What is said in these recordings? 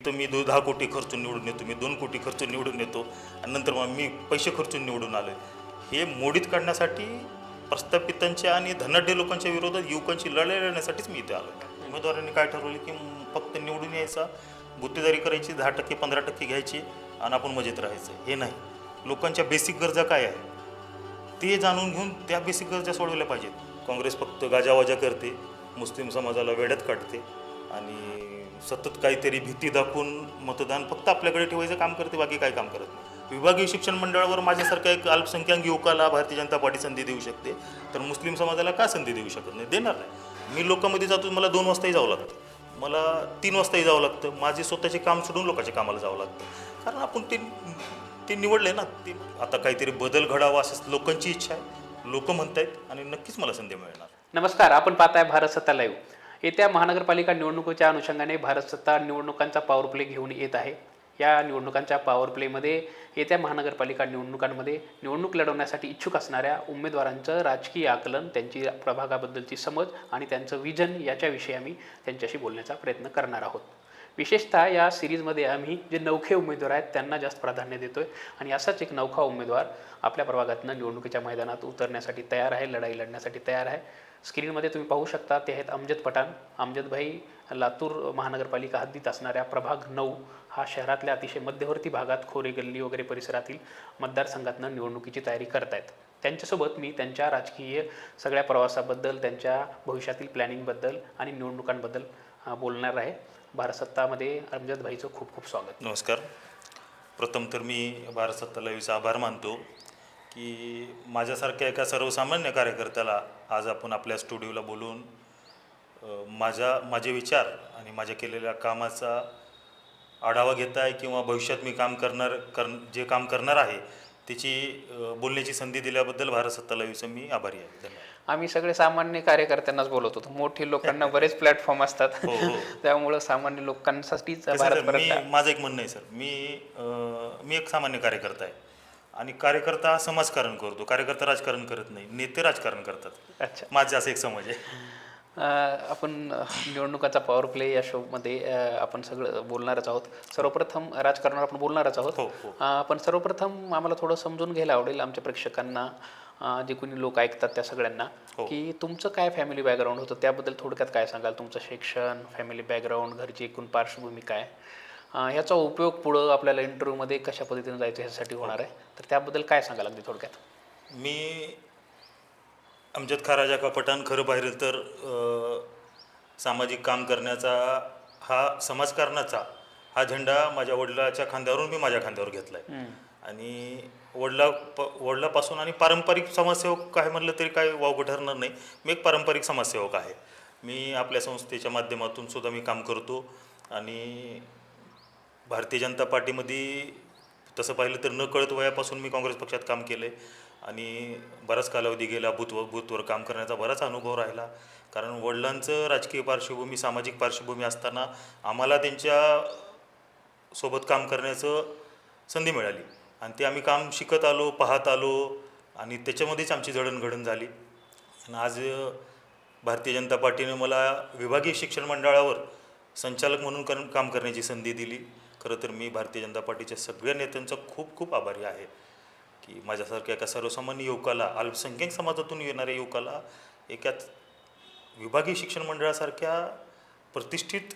तर मी दो दहा कोटी खर्चून निवडून येतो मी दोन कोटी खर्चून निवडून येतो आणि नंतर मग मी पैसे खर्चून निवडून आलो हे मोडीत काढण्यासाठी प्रस्थापितांच्या आणि धनाढ्य लोकांच्या विरोधात युवकांची लढाई लढण्यासाठीच मी इथे आलो उमेदवारांनी काय ठरवलं की फक्त निवडून यायचा गुत्तेदारी करायची दहा टक्के पंधरा टक्के घ्यायची आणि आपण मजेत राहायचं. हे नाही. लोकांच्या बेसिक गरजा काय आहे ते जाणून घेऊन त्या बेसिक गरजा सोडवल्या पाहिजेत. काँग्रेस फक्त गाजावाजा करते मुस्लिम समाजाला वेड्यात काढते आणि सतत काहीतरी भीती दाखवून मतदान फक्त आपल्याकडे ठेवायचं काम करते बाकी काय काम करत नाही. विभागीय शिक्षण मंडळावर माझ्यासारख्या एक अल्पसंख्याक युवकाला भारतीय जनता पार्टी संधी देऊ शकते. तर मुस्लिम समाजाला का संधी देऊ शकत नाही? देणार नाही. मी लोकांमध्ये जातो मला दोन वाजताही जावं लागतं. मला तीन वाजताही जावं लागतं. माझे स्वतःचे काम सोडून लोकांच्या कामाला जावं लागतं. कारण आपण ते ते निवडले ना ते आता काहीतरी बदल घडावा असं लोकांची इच्छा आहे. लोक म्हणत आहेत आणि नक्कीच मला संधी मिळणार. नमस्कार आपण पाहताय भारत सत्ता लाईव्ह येत्या महानगरपालिका निवडणुकीच्या अनुषंगाने भारत सत्ता निवडणुकांचा पॉवर प्ले घेऊन येत आहे. या निवडणुकांच्या पॉवर प्लेमध्ये येत्या महानगरपालिका निवडणुकांमध्ये निवडणूक लढवण्यासाठी इच्छुक असणाऱ्या उमेदवारांचं राजकीय आकलन त्यांची प्रभागाबद्दलची समज आणि त्यांचं विजन याच्याविषयी आम्ही त्यांच्याशी बोलण्याचा प्रयत्न करणार आहोत. विशेषतः या सिरीजमध्ये आम्ही जे नौखे उमेदवार आहेत त्यांना जास्त प्राधान्य देतोय आणि असाच एक नौखा उमेदवार आपल्या प्रभागातनं निवडणुकीच्या मैदानात उतरण्यासाठी तयार आहे लढाई लढण्यासाठी तयार आहे. स्क्रीनमध्ये तुम्ही पाहू शकता ते आहेत अमजद पठाण. अमजदभाई लातूर महानगरपालिका हद्दीत असणाऱ्या प्रभाग नऊ हा शहरातल्या अतिशय मध्यवर्ती भागात खोरे गल्ली वगैरे परिसरातील मतदारसंघातनं निवडणुकीची तयारी करतायत. त्यांच्यासोबत मी त्यांच्या राजकीय सगळ्या प्रवासाबद्दल त्यांच्या भविष्यातील प्लॅनिंगबद्दल आणि निवडणुकांबद्दल बोलणार आहे. भारतसत्तामध्ये अमजदभाईचं अमजद भाईचं खूप खूप स्वागत. नमस्कार. प्रथम तर मी भारतसत्ता लाईव्हचा आभार मानतो की माझ्यासारख्या एका सर्वसामान्य कार्यकर्त्याला आज आपण आपल्या स्टुडिओला बोलून अ, माझ्या माझे विचार आणि माझ्या केलेल्या कामाचा आढावा घेताय किंवा भविष्यात मी काम करणार कर जे काम करणार आहे त्याची बोलण्याची संधी दिल्याबद्दल भारत सत्ता लाईव्हचं मी आभारी आहे. धन्यवाद. आम्ही सगळे सामान्य कार्यकर्त्यांनाच बोलत होतो. मोठी लोकांना बरेच प्लॅटफॉर्म असतात. हो, हो. त्यामुळं सामान्य लोकांसाठीच आहे माझं एक म्हणणं आहे सर. मी मी एक सामान्य कार्यकर्ता आहे. आणि कार्यकर्ता हा समाजकारण करतो. कार्यकर्ता राजकारण करत नाही. नेते राजकारण करतात. अच्छा. माझं असं एक समज आहे. आपण निवडणुकाचा पॉवर प्ले या शोमध्ये आपण सगळं बोलणारच आहोत. सर्वप्रथम राजकारणावर आपण बोलणारच आहोत. हो हो. पण सर्वप्रथम आम्हाला थोडं समजून घ्यायला आवडेल आमच्या प्रेक्षकांना जे कोणी लोक ऐकतात त्या सगळ्यांना हो. की तुमचं काय फॅमिली बॅकग्राऊंड होतं? त्याबद्दल थोडक्यात काय सांगाल? तुमचं शिक्षण फॅमिली बॅकग्राऊंड घरची एकूण पार्श्वभूमी काय? ह्याचा उपयोग पुढं आपल्याला इंटरव्ह्यूमध्ये कशा पद्धतीने जायचं ह्यासाठी होणार आहे? तर त्याबद्दल काय सांगाल अगदी थोडक्यात? मी अमजद खा राजा का पठाण खरं पाहिलं तर सामाजिक काम करण्याचा हा समाजकारणाचा हा झेंडा माझ्या वडिलाच्या खांद्यावरून मी माझ्या खांद्यावर घेतला आहे आणि वडला प वडिलापासून आणि पारंपरिक समाजसेवक काय म्हणलं तरी काय वावगं ठरणार नाही. मी एक पारंपरिक समाजसेवक आहे. मी आपल्या संस्थेच्या माध्यमातून सुद्धा मी काम करतो. आणि भारतीय जनता पार्टीमध्ये तसं पाहिलं तर न कळत वयापासून मी काँग्रेस पक्षात काम केलं आहे आणि बराच कालावधी गेला बूथवर बूथवर काम करण्याचा बराच अनुभव राहिला. कारण वडिलांचं राजकीय पार्श्वभूमी सामाजिक पार्श्वभूमी असताना आम्हाला त्यांच्यासोबत काम करण्याचं संधी मिळाली. आणि ते आम्ही काम शिकत आलो पाहत आलो आणि त्याच्यामध्येच आमची जडणघडण झाली. आणि आज भारतीय जनता पार्टीने मला विभागीय शिक्षण मंडळावर संचालक म्हणून कर काम करण्याची संधी दिली. खरं तर मी भारतीय जनता पार्टीच्या सगळ्या नेत्यांचा खूप खूप आभारी आहे की माझ्यासारख्या एका सर्वसामान्य युवकाला अल्पसंख्याक समाजातून येणाऱ्या युवकाला एकाच विभागीय शिक्षण मंडळासारख्या प्रतिष्ठित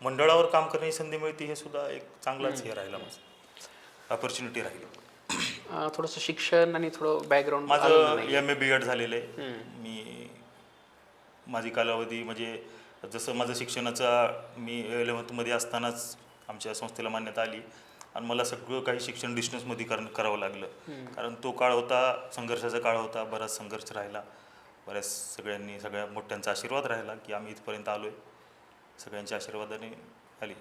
मंडळावर काम करण्याची संधी मिळते हे सुद्धा एक चांगलाच हे राहिला माझं. ऑपॉर्च्युनिटी राहिली. थोडंसं शिक्षण आणि थोडं बॅकग्राऊंड माझं एम ए बी एड झालेलं आहे. मी माझी कालावधी म्हणजे जसं माझं शिक्षणाचा मी इलेवन्थमध्ये असतानाच आमच्या संस्थेला मान्यता आली. आणि मला सगळं काही शिक्षण डिस्टन्समध्ये कर करावं लागलं. कारण तो काळ होता संघर्षाचा काळ होता बराच संघर्ष राहिला. बऱ्याच सगळ्यांनी सगळ्या मोठ्यांचा आशीर्वाद राहिला की आम्ही इथपर्यंत आलो आहे सगळ्यांच्या आशीर्वादाने आली.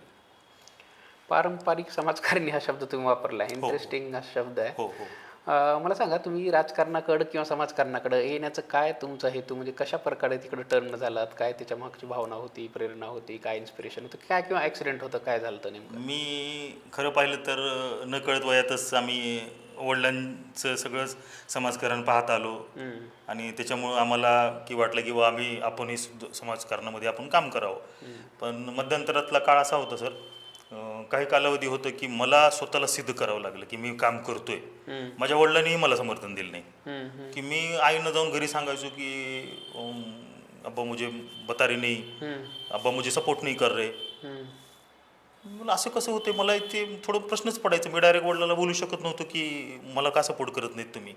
पारंपरिक समाजकारणी हा शब्द तुम्ही वापरला. इंटरेस्टिंग हा शब्द आहे. हो हो. मला सांगा तुम्ही राजकारणाकडं किंवा समाजकारणाकडं येण्याचं काय तुमचा हेतू? म्हणजे कशा प्रकारे तिकडे टर्न झालात? काय त्याच्या मागची भावना होती प्रेरणा होती? काय इन्स्पिरेशन होतं? काय किंवा ॲक्सिडेंट होतं? काय झालं होतं नेमकं? मी खरं पाहिलं तर न कळत वयातच आम्ही वडिलांचं सगळंच समाजकारण पाहत आलो. आणि त्याच्यामुळं आम्हाला की वाटलं की बा आम्ही आपणही समाजकारणामध्ये आपण काम करावं. पण मध्यंतरातला काळ असा होता सर काही कालावधी होतं की मला स्वतःला सिद्ध करावं लागलं की मी काम करतोय. माझ्या वडिलांनीही मला समर्थन दिलं नाही. की मी आईनं जाऊन घरी सांगायचो की अब्बा मुझे बता रहे नहीं. अब्बा मुझे सपोर्ट नहीं कर रहे. मला असं कसं होतं मला ते थोडं प्रश्नच पडायचं. मी डायरेक्ट वडिलांना बोलू शकत नव्हतो की मला का सपोर्ट करत नाहीत तुम्ही.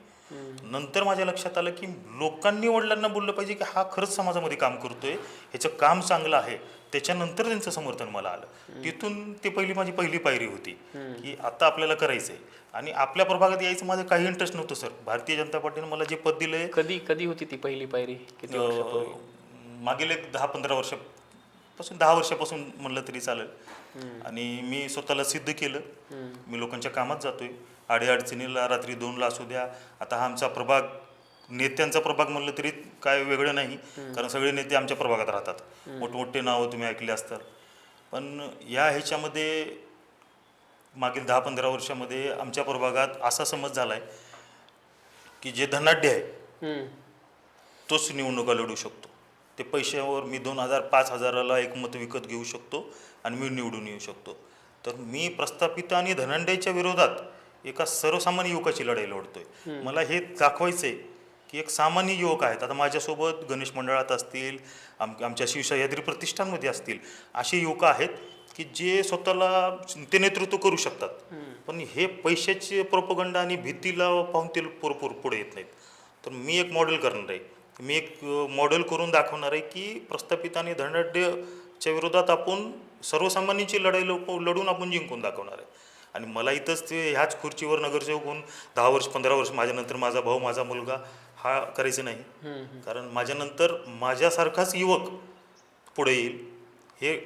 नंतर माझ्या लक्षात आलं की लोकांनी वडिलांना बोललं पाहिजे की हा खरंच समाजामध्ये काम करतोय ह्याचं काम चांगलं आहे. त्याच्यानंतर त्यांचं समर्थन मला आलं. तिथून ते पहिली माझी पहिली पायरी होती की आता आपल्याला करायचंय. आणि आपल्या प्रभागात यायचं माझं काही इंटरेस्ट नव्हतं सर भारतीय जनता पार्टीने मला जे पद दिलंय कधी कधी होती ती पहिली पायरी? मागील एक दहा पंधरा वर्षापासून दहा वर्षापासून म्हणलं तरी चालेल. आणि मी स्वतःला सिद्ध केलं. मी लोकांच्या कामात जातोय. अडीअडचणीला रात्री दोनला असू द्या आता हा आमचा प्रभाग नेत्यांचा प्रभाग म्हणलं तरी काय वेगळं नाही. कारण सगळे नेते आमच्या प्रभागात राहतात. मोठमोठे नावं तुम्ही ऐकले असतात पण या ह्याच्यामध्ये मागील दहा पंधरा वर्षामध्ये आमच्या प्रभागात असा समज झाला आहे की जे धनाढ्य आहे. तोच निवडणुका लढू शकतो. ते पैशावर मी दोन हजार पाच हजाराला एक मत विकत घेऊ शकतो आणि मी निवडून येऊ शकतो. तर मी प्रस्थापित आणि धनंड्याच्या विरोधात एका सर्वसामान्य युवकाची लढाई लढतोय. मला हे दाखवायचं आहे की एक सामान्य युवक आहेत. आता माझ्यासोबत गणेश मंडळात असतील आम आमच्या शिवसह्याद्री प्रतिष्ठानमध्ये असतील असे युवक आहेत की जे स्वतःला ते नेतृत्व करू शकतात. पण हे पैशाचे प्रोपगंडा आणि भीतीला पाहून ते पुरपूर पुढे येत नाहीत. तर मी एक मॉडेल करणार आहे. मी एक मॉडेल करून दाखवणार आहे की प्रस्थापित आणि धनाढ्यच्या विरोधात आपण सर्वसामान्यांची लढाई लढून आपण जिंकून दाखवणार आहे. आणि मला इथंच ते ह्याच खुर्चीवर नगरसेवक होऊन दहा वर्ष पंधरा वर्ष माझ्यानंतर माझा भाऊ माझा मुलगा हा करायचं नाही. कारण माझ्यानंतर माझ्यासारखाच युवक पुढे येईल हे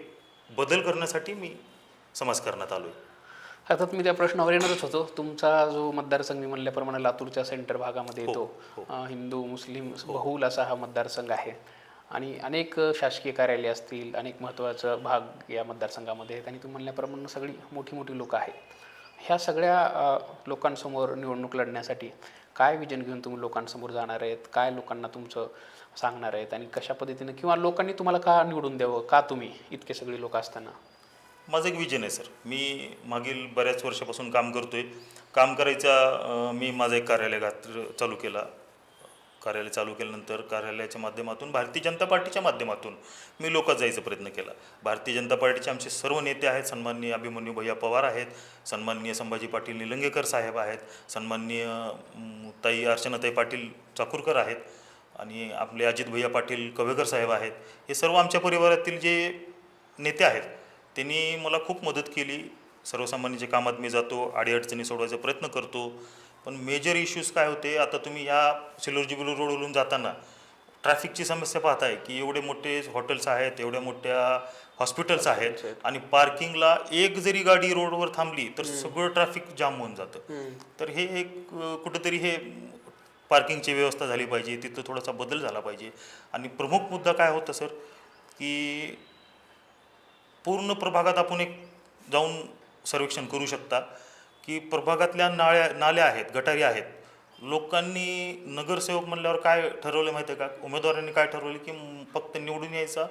बदल करण्यासाठी मी समाजकारणात आलो आहे अर्थात मी त्या प्रश्नावर येणारच होतो. तुमचा जो मतदारसंघ मी म्हणल्याप्रमाणे लातूरच्या सेंटर भागामध्ये येतो. अं, हिंदू मुस्लिम बहुल असा हा मतदारसंघ आहे. आणि अनेक शासकीय कार्यालय असतील अनेक महत्त्वाचं भाग या मतदारसंघामध्ये आहेत. आणि तुम्ही म्हणल्याप्रमाणे सगळी मोठी मोठी लोकं आहेत. ह्या सगळ्या लोकांसमोर निवडणूक लढण्यासाठी काय विजन घेऊन तुम्ही लोकांसमोर जाणार आहेत? काय लोकांना तुमचं सांगणार आहेत? आणि कशा पद्धतीनं किंवा लोकांनी तुम्हाला का निवडून द्यावं? का तुम्ही इतके सगळे लोक असताना? माझं एक विजन आहे सर मी मागील बऱ्याच वर्षापासून काम करतो आहे काम करायचा मी माझं एक कार्यालय घात चालू केला. कार्यालय चालू केल्यानंतर कार्यालयाच्या माध्यमातून भारतीय जनता पार्टीच्या माध्यमातून मी लोकात जायचा प्रयत्न केला. भारतीय जनता पार्टीचे आमचे सर्व नेते आहेत सन्माननीय अभिमन्यू भैया पवार आहेत सन्माननीय संभाजी पाटील निलंगेकर साहेब आहेत सन्माननीय ताई अर्चनाताई पाटील चाकूरकर आहेत आणि आपले अजित भैया पाटील कवेकर साहेब आहेत. हे सर्व आमच्या परिवारातील जे नेते आहेत त्यांनी मला खूप मदत केली. सर्वसामान्यांच्या कामात मी जातो अडीअडचणी सोडवायचा प्रयत्न करतो. पण मेजर इश्यूज काय होते आता तुम्ही या सिल्लोर जुबिली रोडवरून जाताना ट्रॅफिकची समस्या पाहताय की एवढे मोठे हॉटेल्स आहेत एवढ्या मोठ्या हॉस्पिटल्स आहेत आणि पार्किंगला एक जरी गाडी रोडवर थांबली तर सगळं ट्रॅफिक जाम होऊन जातं. तर हे एक कुठंतरी हे पार्किंगची व्यवस्था झाली पाहिजे तिथं थोडासा बदल झाला पाहिजे. आणि प्रमुख मुद्दा काय होता सर? की पूर्ण प्रभागात आपण एक जाऊन सर्वेक्षण करू शकता की प्रभागातल्या नाळ्या नाल्या आहेत गटारी आहेत. लोकांनी नगरसेवक म्हणल्यावर काय ठरवलं माहिती आहे का? उमेदवारांनी काय ठरवलं की फक्त निवडून यायचा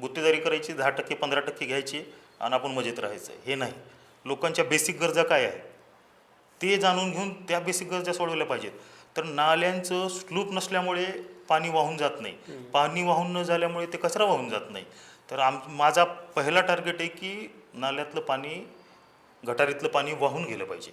गुत्तेदारी करायची दहा टक्के पंधरा टक्के घ्यायची आणि आपण मजेत राहायचं. हे नाही. लोकांच्या बेसिक गरजा काय आहेत? ते जाणून घेऊन त्या बेसिक गरजा सोडवल्या पाहिजेत. तर नाल्यांचं स्लूप नसल्यामुळे पाणी वाहून जात नाही. पाणी वाहून न झाल्यामुळे ते कचरा वाहून जात नाही. तर आम माझा पहिला टार्गेट आहे की नाल्यातलं पाणी गटारीतलं पाणी वाहून गेलं पाहिजे.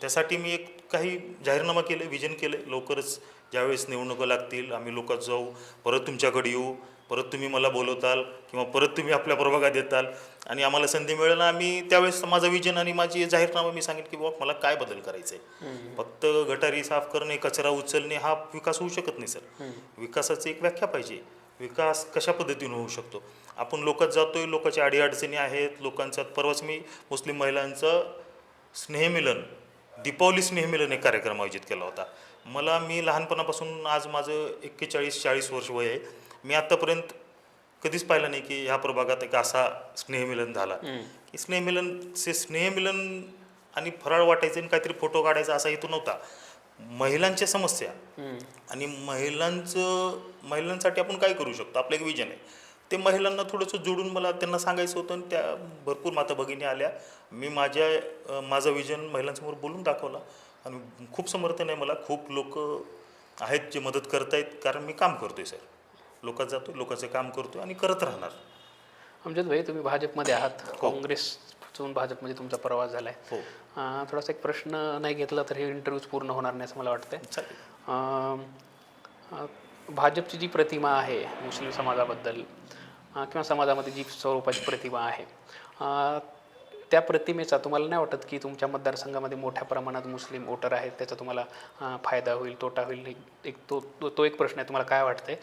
त्यासाठी मी एक काही जाहीरनामा केलं विजन केलं. लवकरच ज्यावेळेस निवडणुका लागतील आम्ही लोकात जाऊ परत तुमच्याकडे येऊ परत तुम्ही मला बोलवताल किंवा परत तुम्ही आपल्या प्रभागात येताल आणि आम्हाला संधी मिळेल ना आम्ही त्यावेळेस माझं विजन आणि माझी जाहीरनामा मी सांगेन की बाबा मला काय बदल करायचा आहे फक्त गटारी साफ करणे कचरा उचलणे हा विकास होऊ शकत नाही सर. विकासाची एक व्याख्या पाहिजे. विकास कशा पद्धतीने होऊ शकतो? आपण लोकात जातोय लोकांच्या अडीअडचणी आहेत लोकांचा परवाच मी मुस्लिम महिलांचं स्नेहमिलन दीपावली स्नेहमिलन एक कार्यक्रम आयोजित केला होता. मला मी लहानपणापासून आज माझं एक्केचाळीस चाळीस वर्ष वय आहे. मी आत्तापर्यंत कधीच पाहिलं नाही की ह्या प्रभागात एक असा स्नेहमिलन झाला. की स्नेहमिलन से स्नेहमिलन आणि फराळ वाटायचं आणि काहीतरी फोटो काढायचा असा हेतू नव्हता. महिलांच्या समस्या आणि महिलांचं महिलांसाठी आपण काय करू शकतो? आपलं एक विजन आहे. ते महिलांना थोडंसं जोडून मला त्यांना सांगायचं होतं आणि त्या भरपूर माता भगिनी आल्या. मी माझ्या माझं विजन महिलांसमोर बोलून दाखवला. आणि खूप समर्थन आहे मला. खूप लोक आहेत जे मदत करतायत. कारण मी काम करतोय सर. लोकात जातो लोकांचं काम करतोय आणि करत राहणार. अमजद भाई तुम्ही भाजपमध्ये आहात. काँग्रेसतून भाजपमध्ये तुमचा प्रवास झाला आहे हो थोडासा एक प्रश्न नाही घेतला तर हे इंटरव्ह्यूज पूर्ण होणार नाही असं मला वाटतंय. भाजपची जी प्रतिमा आहे मुस्लिम समाजाबद्दल किंवा समाजामध्ये जी स्वरूपाची प्रतिमा आहे. त्या प्रतिमेचा तुम्हाला नाही वाटत की तुमच्या मतदारसंघामध्ये मोठ्या प्रमाणात मुस्लिम वोटर आहेत त्याचा तुम्हाला फायदा होईल तोटा होईल? एक- एक तो तो तो एक प्रश्न आहे तुम्हाला काय वाटतंय?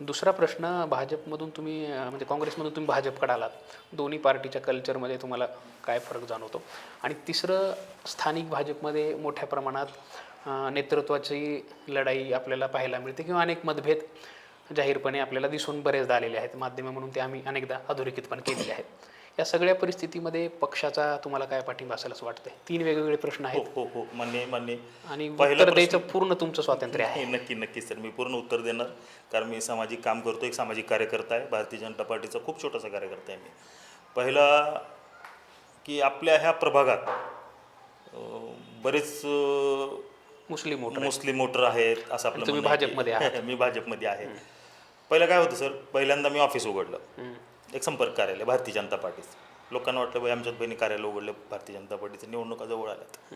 दुसरा प्रश्न भाजपमधून तुम्ही म्हणजे काँग्रेसमधून तुम्ही भाजपकडे आलात. दोन्ही पार्टीच्या कल्चरमध्ये तुम्हाला काय फरक जाणवतो? आणि तिसरं स्थानिक भाजपमध्ये मोठ्या प्रमाणात नेतृत्वाची लढाई आपल्याला पाहायला मिळते किंवा अनेक मतभेद जाहीरपणे आपल्याला दिसून बरेचदा आलेले आहेत. माध्यमं म्हणून ते आम्ही अनेकदा अधोरेखित पण केलेले आहेत. या सगळ्या परिस्थितीमध्ये पक्षाचा तुम्हाला काय पाठिंबा असेल असं वाटतंय? तीन वेगवेगळे प्रश्न हो आहेत. हो हो मान्य आहे, मान्य आहे. आणि पहिला उत्तर द्यायचं पूर्ण तुमचं स्वातंत्र्य आहे. हे नक्की नक्की सर. मी पूर्ण उत्तर देणार. कारण मी सामाजिक काम करतो एक सामाजिक कार्यकर्ता आहे. भारतीय जनता पार्टीचा खूप छोटासा कार्यकर्ता आहे मी. पहिला की आपल्या ह्या प्रभागात बरेच मुस्लिम वोटर मुस्लिम वोटर आहेत असं आपलं तुम्ही आहे भाजपमध्ये आहात. मी भाजपमध्ये आहे. पहिलं काय होतं सर? पहिल्यांदा मी ऑफिस उघडलं. एक संपर्क कार्यालय भारतीय जनता पार्टीचं. लोकांना वाटलं बाई आमच्यात बहिणी कार्यालय उघडलं भारतीय जनता पार्टीचं निवडणुका जवळ आल्यात.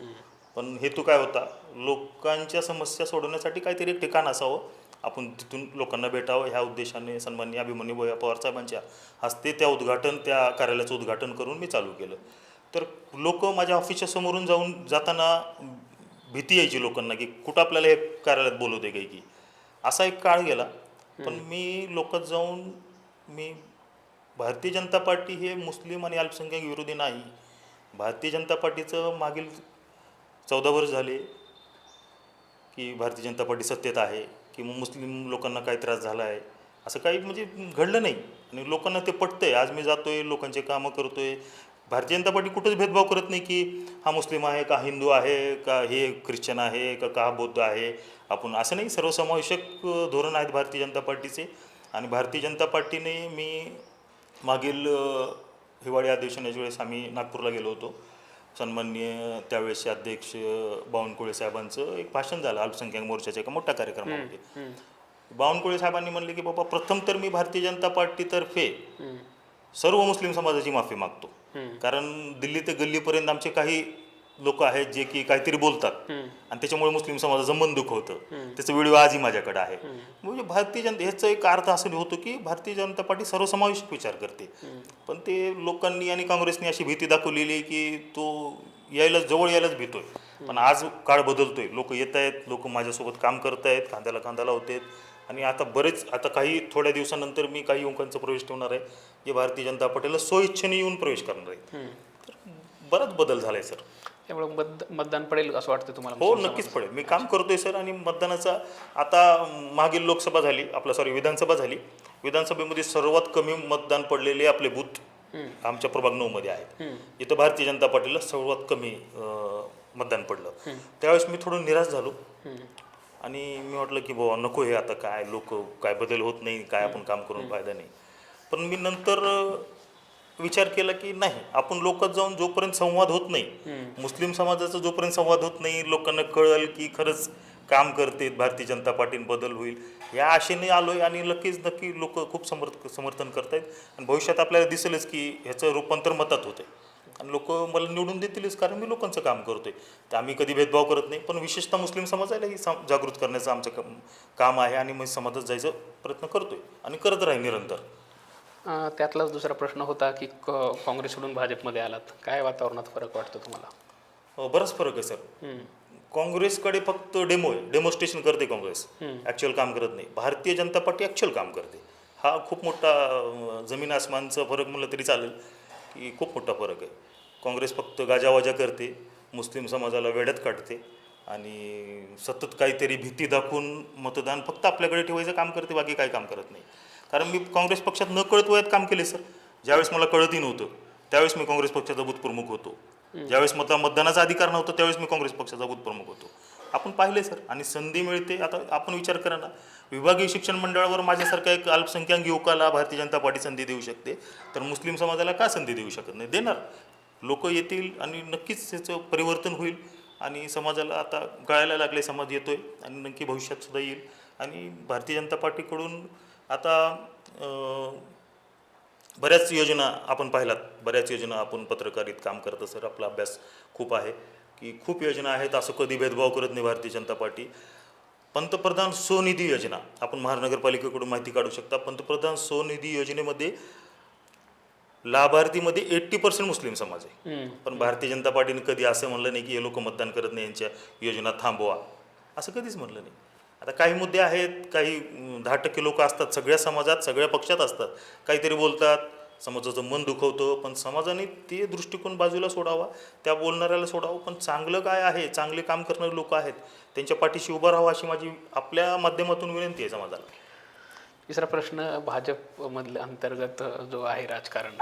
पण हेतू काय होता? लोकांच्या समस्या सोडवण्यासाठी काहीतरी एक ठिकाण असावं. आपण तिथून लोकांना भेटावं ह्या उद्देशाने सन्माननीय अभिमन्यू भैया पवार साहेबांच्या हस्ते त्या उद्घाटन त्या कार्यालयाचं उद्घाटन करून मी चालू केलं. तर लोक माझ्या ऑफिसच्या समोरून जाऊन जाताना भीती यायची लोकांना की कुठं आपल्याला हे कार्यालयात बोलवते काही की. असा एक काळ गेला. पण मी लोकात जाऊन मी भारतीय जनता पार्टी हे मुस्लिम आणि अल्पसंख्याक विरोधी नाही. भारतीय जनता पार्टीचं मागील चौदा वर्ष झाले की भारतीय जनता पार्टी सत्तेत आहे की मग मुस्लिम लोकांना काही त्रास झाला आहे असं काही म्हणजे घडलं नाही. आणि लोकांना ते पटतंय. आज मी जातोय लोकांचे कामं करतोय. भारतीय जनता पार्टी कुठंच भेदभाव करत नाही की हा मुस्लिम आहे का हिंदू आहे का हे ख्रिश्चन आहे का का बौद्ध आहे. आपण असं नाही सर्वसमावेशक धोरण आहेत भारतीय जनता पार्टीचे. आणि भारतीय जनता पार्टीने मी मागील हिवाळी अधिवेशनाच्या वेळेस आम्ही नागपूरला गेलो होतो. सन्माननीय त्यावेळेसचे अध्यक्ष बावनकुळे साहेबांचं एक भाषण झालं अल्पसंख्याक मोर्चाच्या एका मोठ्या कार्यक्रमामध्ये. बावनकुळे साहेबांनी म्हणले की बाबा प्रथम तर मी भारतीय जनता पार्टीतर्फे सर्व मुस्लिम समाजाची माफी मागतो. कारण दिल्ली ते गल्लीपर्यंत आमचे काही लोक आहेत जे की काहीतरी बोलतात. आणि त्याच्यामुळे मुस्लिम समाजाचं मन दुःख होतं. त्याचा व्हिडिओ आजही माझ्याकडे आहे. म्हणजे भारतीय जनता ह्याचा एक अर्थ असं होतो की भारतीय जनता पार्टी सर्वसमावेशक विचार करते. पण ते लोकांनी आणि काँग्रेसने अशी भीती दाखवलेली आहे की तो यायला जवळ यायलाच भीतोय. पण आज काळ बदलतोय. लोक येत आहेत लोक माझ्यासोबत काम करत आहेत खांद्याला खांदा लावतात आणि आता बरेच आता काही थोड्या दिवसानंतर मी काही युवकांचा प्रवेश ठेवणार आहे जे भारतीय जनता पार्टीला स्वइच्छेने येऊन प्रवेश करणार आहे. तर बराच बदल झालाय सर. त्यामुळे मत मतदान पडेल असं वाटतं तुम्हाला हो नक्कीच पडेल. मी काम करतोय सर आणि मतदानाचा आता मागील लोकसभा झाली आपलं सॉरी विधानसभा झाली. विधानसभेमध्ये सर्वात कमी मतदान पडलेले आपले बूथ आमच्या प्रभाग नऊमध्ये आहेत. इथं भारतीय जनता पार्टीला सर्वात कमी मतदान पडलं. त्यावेळेस मी थोडं निराश झालो. आणि मी म्हटलं की बाबा नको हे आता काय लोक काय बदल होत नाही काय आपण काम करून फायदा नाही. पण मी नंतर विचार केला की नाही आपण लोकात जाऊन जोपर्यंत संवाद होत नाही मुस्लिम समाजाचा जोपर्यंत संवाद होत नाही लोकांना कळल की खरंच काम करते भारतीय जनता पार्टीने बदल होईल या आशेने आलोय आणि नक्कीच नक्की लोक खूप समर्थ समर्थन करतायत. आणि भविष्यात आपल्याला दिसेलच की ह्याचं रूपांतर मतात होते आणि लोक मला निवडून देतीलच कारण मी लोकांचं काम करतोय. तर आम्ही कधी भेदभाव करत नाही पण विशेषतः मुस्लिम समाजालाही सम- जागृत करण्याचं आमचं काम- काम आहे आणि मी समाजात जायचा प्रयत्न करतोय आणि करत राहील निरंतर. त्यातलाच दुसरा प्रश्न होता की क- काँग्रेसकडून भाजपमध्ये आलात. काय वातावरणात फरक वाटतो तुम्हाला? बराच फरक आहे सर. काँग्रेसकडे फक्त डेमो आहे. डेमॉन्स्ट्रेशन करते काँग्रेस. ॲक्च्युअल काम करत नाही. भारतीय जनता पार्टी ॲक्च्युअल काम करते. हा खूप मोठा जमीन आसमानचा फरक म्हणलं तरी चालेल की खूप मोठा फरक आहे. काँग्रेस फक्त गाजावाजा करते मुस्लिम समाजाला वेड्यात काढते आणि सतत काहीतरी भीती दाखवून मतदान फक्त आपल्याकडे ठेवायचं काम करते बाकी काही काम करत नाही. कारण मी काँग्रेस पक्षात न कळत वयात काम केले सर. ज्यावेळेस मला कळतही नव्हतं त्यावेळेस मी काँग्रेस पक्षाचा बूथ प्रमुख होतो. ज्यावेळेस मला मतदानाचा अधिकार नव्हता त्यावेळेस मी काँग्रेस पक्षाचा बूथ प्रमुख होतो. आपण पाहिले सर आणि संधी मिळते. आता आपण विचार करा ना विभागीय शिक्षण मंडळावर माझ्यासारख्या एक अल्पसंख्याक युवकाला भारतीय जनता पार्टी संधी देऊ शकते तर मुस्लिम समाजाला का संधी देऊ शकत नाही? देणार. लोक येतील आणि नक्कीच त्याचं परिवर्तन होईल. आणि समाजाला आता गळायला लागले समाज येतो आहे आणि नक्की भविष्यातसुद्धा येईल. आणि भारतीय जनता पार्टीकडून आता बऱ्याच योजना आपण पाहिलात. बऱ्याच योजना आपण पत्रकारित काम करत सर आपला अभ्यास खूप आहे की खूप योजना आहेत. असं कधी भेदभाव करत नाही भारतीय जनता पार्टी. पंतप्रधान स्वनिधी योजना. आपण महानगरपालिकेकडून माहिती काढू शकता. पंतप्रधान स्वनिधी योजनेमध्ये लाभार्थीमध्ये एट्टी पर्सेंट मुस्लिम समाज आहे. पण भारतीय जनता पार्टीने कधी असं म्हणलं नाही की हे लोक मतदान करत नाही यांच्या योजना थांबवा. असं कधीच म्हणलं नाही. आता काही मुद्दे आहेत काही दहा टक्के लोक असतात सगळ्या समाजात सगळ्या पक्षात असतात. काहीतरी बोलतात समाजाचं मन दुखवतं पण समाजाने ते दृष्टिकोन बाजूला सोडावा त्या बोलणाऱ्याला सोडावं. पण चांगलं काय आहे चांगले काम करणारे लोक आहेत त्यांच्या पाठीशी उभं राहावं अशी माझी आपल्या माध्यमातून विनंती आहे समाजाला. तिसरा प्रश्न भाजपमधलं अंतर्गत जो आहे राजकारण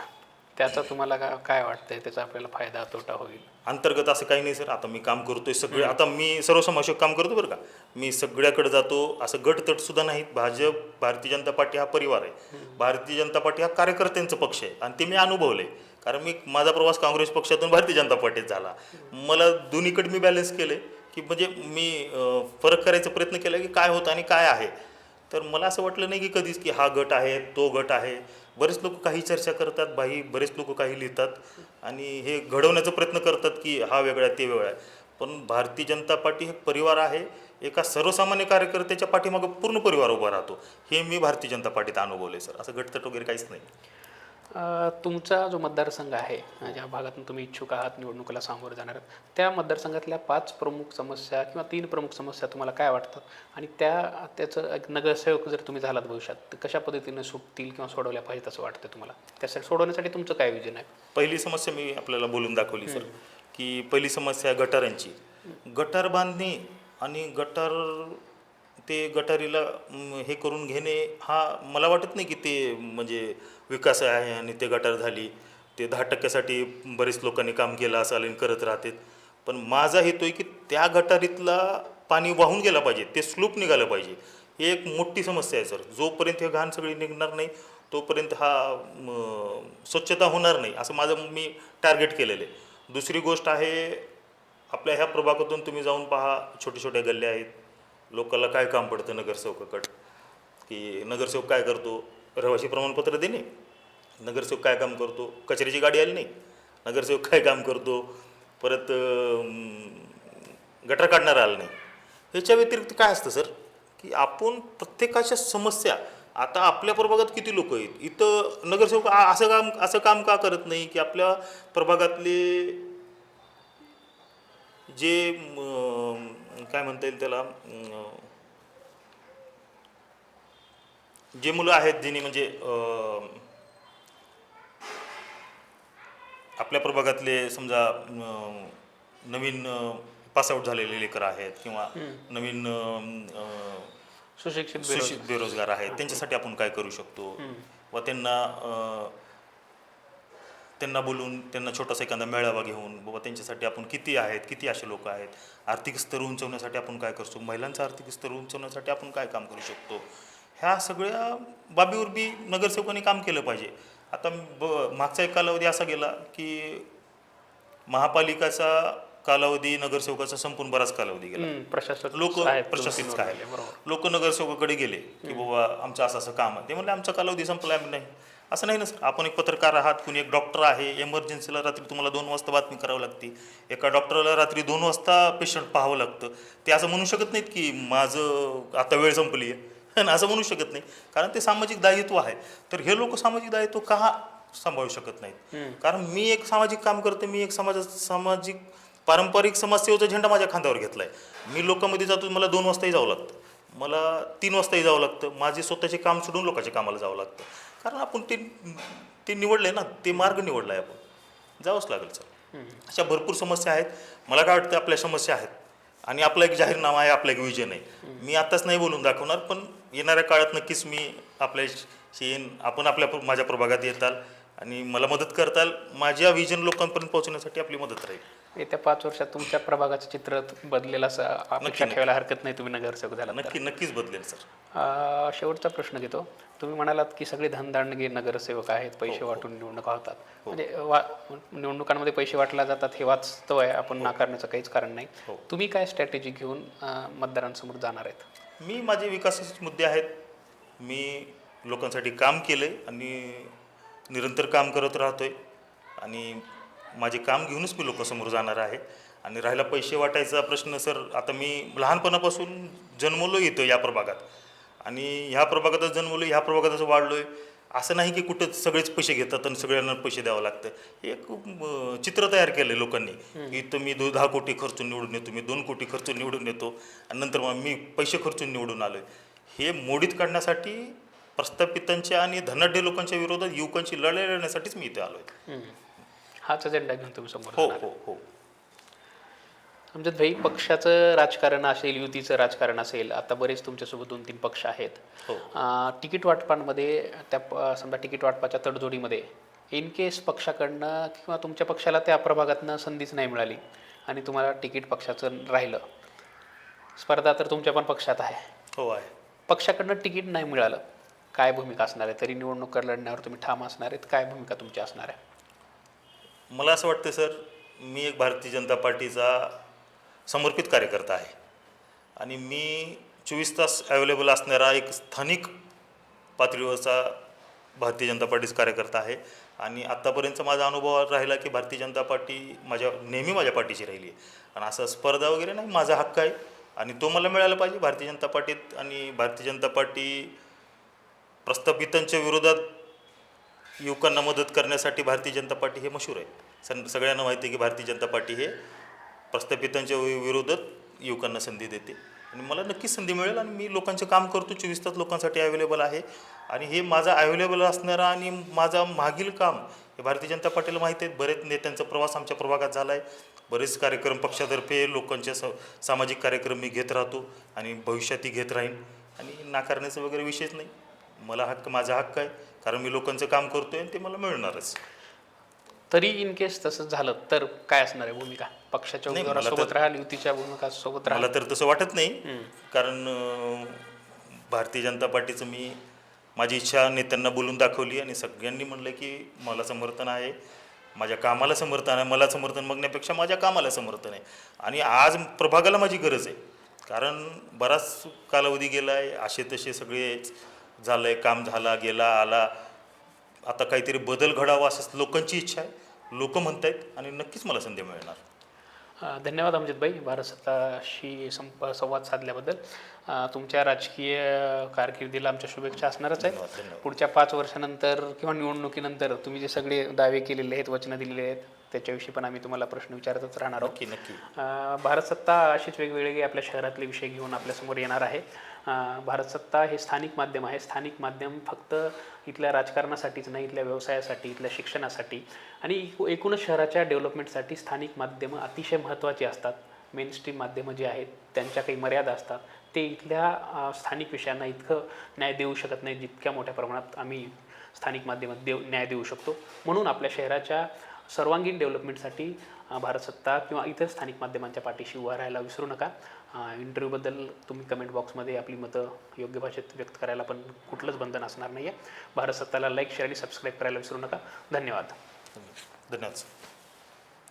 त्याचा तुम्हाला का काय वाटतंय? त्याचा आपल्याला फायदा तोटा होईल? अंतर्गत असं काही नाही सर. आता मी काम करतोय सगळे. आता मी सर्वसमावेशक काम करतो बरं का. मी सगळ्याकडे जातो. असं गटतट सुद्धा नाही. भाजप भारतीय जनता पार्टी हा परिवार आहे. भारतीय जनता पार्टी हा कार्यकर्त्यांचा पक्ष आहे. आणि ते मी अनुभवले कारण मी माझा प्रवास काँग्रेस पक्षातून भारतीय जनता पार्टीत झाला. मला दोन्हीकडे मी बॅलन्स केले की म्हणजे मी फरक करायचा प्रयत्न केला की काय होतं आणि काय आहे. तर मला असं वाटलं नाही की कधीच की हा गट आहे तो गट आहे. बरेच लोक काही चर्चा करतात बाई बरेच लोक काही लिहितात आणि हे घडवण्याचा प्रयत्न करतात की हा वेगळा आहे, ते वेगळा आहे. पण भारतीय जनता पार्टी हे परिवार आहे. एका सर्वसामान्य कार्यकर्त्याच्या पाठीमागं पूर्ण परिवार उभा राहतो. हे मी भारतीय जनता पार्टीत अनुभवले सर. असं गटतट वगैरे काहीच नाही. तुमचा जो मतदारसंघ आहे ज्या भागातून तुम्ही इच्छुक आहात निवडणुकीला सामोरं जाणार आहात त्या मतदारसंघातल्या पाच प्रमुख समस्या किंवा तीन प्रमुख समस्या तुम्हाला काय वाटतात आणि त्या त्याचं एक नगरसेवक जर तुम्ही झालात भविष्यात तर कशा पद्धतीने सुटतील किंवा सोडवल्या पाहिजेत असं वाटतं तुम्हाला? त्यासाठी सोडवण्यासाठी तुमचं काय विजन आहे? पहिली समस्या मी आपल्याला बोलून दाखवली सर. की पहिली समस्या गटारांची. गटार बांधणे आणि गटार ते गटारीला हे करून घेणे हा मला वाटत नाही की ते म्हणजे विकास आहे आणि ते गटार झाली. ते दहा टक्क्यासाठी बरेच लोकांनी काम केलं असं आणि करत राहतात. पण माझा हेतो आहे की त्या गटारीतला पाणी वाहून गेलं पाहिजे ते स्लूप निघालं पाहिजे. ही एक मोठी समस्या आहे सर. जोपर्यंत हे घाण सगळी निघणार नाही तोपर्यंत हा स्वच्छता होणार नाही असं माझं मी टार्गेट केलेलं आहे. दुसरी गोष्ट आहे आपल्या ह्या प्रभागातून तुम्ही जाऊन पहा छोटे छोटे गल्ले आहेत. लोकाला काय काम पडतं नगरसेवकाकडं? की नगरसेवक काय करतो? रहिवाशी प्रमाणपत्र देणे? नगरसेवक काय काम करतो? कचऱ्याची गाडी आली नाही? नगरसेवक काय काम करतो? परत गटर काढणारा आलं नाही? ह्याच्या व्यतिरिक्त काय असतं सर? की आपण प्रत्येकाच्या समस्या आता आपल्या प्रभागात किती लोक आहेत? इथं नगरसेवक असं काम असं काम का करत नाही? की आपल्या प्रभागातले जे म, काय म्हणता येईल त्याला? जे मुलं आहेत ज्यांनी म्हणजे आपल्या प्रभागातले समजा नवीन पासआउट झालेले लेकर आहेत किंवा नवीन सुशिक्षित बेरोजगार. सुशिक्षित बेरोजगार. आहेत त्यांच्यासाठी आपण काय करू शकतो? व त्यांना त्यांना बोलून त्यांना छोटासा एखादा मेळावा घेऊन बाबा त्यांच्यासाठी आपण किती आहेत? किती असे लोक आहेत? आर्थिक स्तर उंचवण्यासाठी आपण काय करतो? महिलांचा आर्थिक स्तर उंचवण्यासाठी आपण काय काम करू शकतो? ह्या सगळ्या बाबीवर बी नगरसेवकांनी काम केलं पाहिजे. आता ब मागचा एक कालावधी असा गेला की महापालिकाचा कालावधी नगरसेवकाचा संपून बराच कालावधी गेला. प्रशासक लोक प्रशासित काय लोक नगरसेवकाकडे गेले की बाबा आमचं असं असं काम आहे. ते म्हणले आमचा कालावधी संपला नाही असं नाही ना सर. आपण एक पत्रकार आहात कुणी एक डॉक्टर आहे एमर्जन्सीला रात्री तुम्हाला दोन वाजता बातमी करावी लागते. एका डॉक्टरला रात्री दोन वाजता पेशंट पाहावं लागतं. ते असं म्हणू शकत नाहीत की माझं आता वेळ संपली आहे. असं म्हणू शकत नाही. कारण ते सामाजिक दायित्व आहे. तर हे लोक सामाजिक दायित्व का सांभाळू शकत नाहीत? कारण मी एक सामाजिक काम करते मी एक समाजा सामाजिक पारंपरिक समाजसेवेचा झेंडा माझ्या खांद्यावर घेतला आहे मी लोकांमध्ये जातो मला दोन वाजताही जावं लागतं. मला तीन वाजताही जावं लागतं. माझे स्वतःचे काम सोडून लोकांच्या कामाला जावं लागतं. कारण आपण ते ते निवडले ना ते मार्ग निवडला आहे आपण. जावंच लागेल सर. अशा भरपूर समस्या आहेत. मला काय वाटतं आपल्या समस्या आहेत. आणि आपलं एक जाहीरनामा आहे आपलं एक विजन आहे. मी आत्ताच नाही बोलून दाखवणार पण येणाऱ्या काळात नक्कीच मी आपल्या येईन. आपण आपल्या माझ्या प्रभागात येताल आणि मला मदत करताल. माझ्या विजन लोकांपर्यंत पोहोचण्यासाठी आपली मदत राहील. येत्या पाच वर्षात तुमच्या प्रभागाचं चित्र बदलेल असं अपेक्षा. ठेवायला हरकत नाही तुम्ही नगरसेवक झाला नक्की नक्कीच बदलेल सर. शेवटचा प्रश्न घेतो. तुम्ही म्हणालात की सगळे धनदांडगे नगरसेवक आहेत पैसे वाटून निवडणुका होतात. म्हणजे वा निवडणुकांमध्ये पैसे वाटला जातात हे वास्तव आहे आपण नाकारण्याचं काहीच कारण नाही. तुम्ही काय स्ट्रॅटेजी घेऊन मतदारांसमोर जाणार आहेत? मी माझे विकासाचे मुद्दे आहेत. मी लोकांसाठी काम केलं आणि निरंतर काम करत राहतोय. आणि माझे काम घेऊनच मी लोकांसमोर जाणार आहे. आणि राहिला पैसे वाटायचा प्रश्न सर आता मी लहानपणापासून जन्मलो इथं या प्रभागात. आणि ह्या प्रभागातच जन्मलो ह्या प्रभागातच वाढलो आहे असं नाही की कुठं सगळेच पैसे घेतात आणि सगळ्यांना पैसे द्यावं लागतं. एक अं, चित्र तयार केलं आहे लोकांनी इथं मी दो दहा कोटी खर्चून निवडून येतो मी दोन कोटी खर्चून निवडून येतो आणि नंतर मग मी पैसे खर्चून निवडून आलो हे मोडीत काढण्यासाठी प्रस्थापितांच्या आणि धनाढ्य लोकांच्या विरोधात युवकांची लढाई लढण्यासाठीच मी इथे आलो आहे. हाच अजेंडा घेऊन तुम्ही समोर हो जाणार. हो हो. आमच्यात भाई पक्षाचं राजकारण असेल युतीचं राजकारण असेल आता बरेच तुमच्यासोबत दोन तीन पक्ष आहेत. हो. अं, तिकीट वाटपांमध्ये त्या प- समजा तिकीट वाटपाच्या तडजोडीमध्ये इन केस पक्षाकडनं किंवा तुमच्या पक्षाला त्या प्रभागातनं संधीच नाही मिळाली आणि तुम्हाला तिकीट पक्षाचं राहिलं स्पर्धा तर तुमच्या पण पक्षात आहे. हो आहे. पक्षाकडनं तिकीट नाही मिळालं काय भूमिका असणार आहे? तरी निवडणुका लढण्यावर तुम्ही ठाम असणार आहेत काय भूमिका तुमची असणार आहे? मला असं वाटतं सर मी एक भारतीय जनता पार्टीचा समर्पित कार्यकर्ता आहे. आणि मी चोवीस तास अवेलेबल असणारा एक स्थानिक पातळीवरचा भारतीय जनता पार्टीचा कार्यकर्ता आहे. आणि आत्तापर्यंतचा माझा अनुभव राहिला की भारतीय जनता पार्टी माझ्या नेहमी माझ्या पार्टीची राहिली आहे. आणि असं स्पर्धा वगैरे नाही माझा हक्क आहे. आणि तो मला मिळाला पाहिजे. भारतीय जनता पार्टीत आणि भारतीय जनता पार्टी प्रस्थापितांच्या विरोधात युवकांना मदत करण्यासाठी भारतीय जनता पार्टी हे मशहूर आहे. सं सगळ्यांना माहिती आहे की भारतीय जनता पार्टी हे प्रस्थापितांच्या विरोधात युवकांना संधी देते. आणि मला नक्कीच संधी मिळेल आणि मी लोकांचे काम करतो. चोवीस तास लोकांसाठी अवेलेबल आहे. आणि हे माझा अवेलेबल असणारा आणि माझा मागील काम हे भारतीय जनता पार्टीला माहिती आहेत बरेच नेत्यांचा प्रवास आमच्या प्रभागात झाला आहे. बरेच कार्यक्रम पक्षातर्फे लोकांच्या स सामाजिक कार्यक्रम मी घेत राहतो आणि भविष्यातही घेत राहीन. आणि नाकारण्याचा वगैरे विषयच नाही. मला हक्क माझा हक्क आहे. कारण मी लोकांचं काम करतोय आणि ते मला मिळणारच. तरी इन केस तसं झालं तर काय असणार आहे भूमिका? पक्षाच्या नाही, मला उमेदवारासोबत तर- राहाल युतीच्या भूमिका सोबत राहाल? मला तर तसं वाटत नाही. कारण अं, भारतीय जनता पार्टीचं मी माझी इच्छा नेत्यांना बोलून दाखवली आणि सगळ्यांनी म्हणलं की मला समर्थन आहे. माझ्या कामाला समर्थन आहे. मला समर्थन मागण्यापेक्षा माझ्या कामाला समर्थन आहे. आणि आज प्रभागाला माझी गरज आहे. कारण बराच कालावधी गेला आहे असे तसे सगळे झालं आहे काम झाला गेला आला. आता काहीतरी बदल घडावा असं लोकांची इच्छा आहे. लोक म्हणतायत आणि नक्कीच मला संधी मिळणार. धन्यवाद अमजितभाई भारत सत्ताशी संप संवाद साधल्याबद्दल. तुमच्या राजकीय कारकिर्दीला आमच्या शुभेच्छा असणारच आहेत. धन्यवाद. पुढच्या पाच वर्षानंतर किंवा निवडणुकीनंतर तुम्ही जे सगळे दावे केलेले आहेत वचनं दिलेली आहेत त्याच्याविषयी पण आम्ही तुम्हाला प्रश्न विचारतच राहणार आहोत. नक्की नक्की. भारत सत्ता अशीच वेगवेगळे आपल्या शहरातले विषय घेऊन आपल्यासमोर येणार आहे. भारत सत्ता हे स्थानिक माध्यम आहे. स्थानिक माध्यम फक्त इथल्या राजकारणासाठीच नाही इथल्या व्यवसायासाठी इथल्या शिक्षणासाठी. आणि एकू- एकूणच शहराच्या डेव्हलपमेंटसाठी स्थानिक माध्यमं अतिशय महत्त्वाची असतात. मेन स्ट्रीम माध्यमं जी आहेत त्यांच्या काही मर्यादा असतात. ते इथल्या स्थानिक विषयांना इतकं न्याय देऊ शकत नाही जितक्या मोठ्या प्रमाणात आम्ही स्थानिक माध्यमात देऊ न्याय देऊ शकतो. म्हणून आपल्या शहराच्या सर्वांगीण डेव्हलपमेंटसाठी भारतसत्ता भारत सत्ता किंवा इतर स्थानिक माध्यमांच्या पाठीशी उभा राहायला विसरू नका. इंटरव्ह्यूबद्दल तुम्ही कमेंट बॉक्समध्ये आपली मतं योग्य भाषेत व्यक्त करायला पण कुठलंच बंधन असणार नाही आहे भारत सत्ताला लाईक शेअर आणि सबस्क्राईब करायला विसरू नका. धन्यवाद. धन्यवाद. सर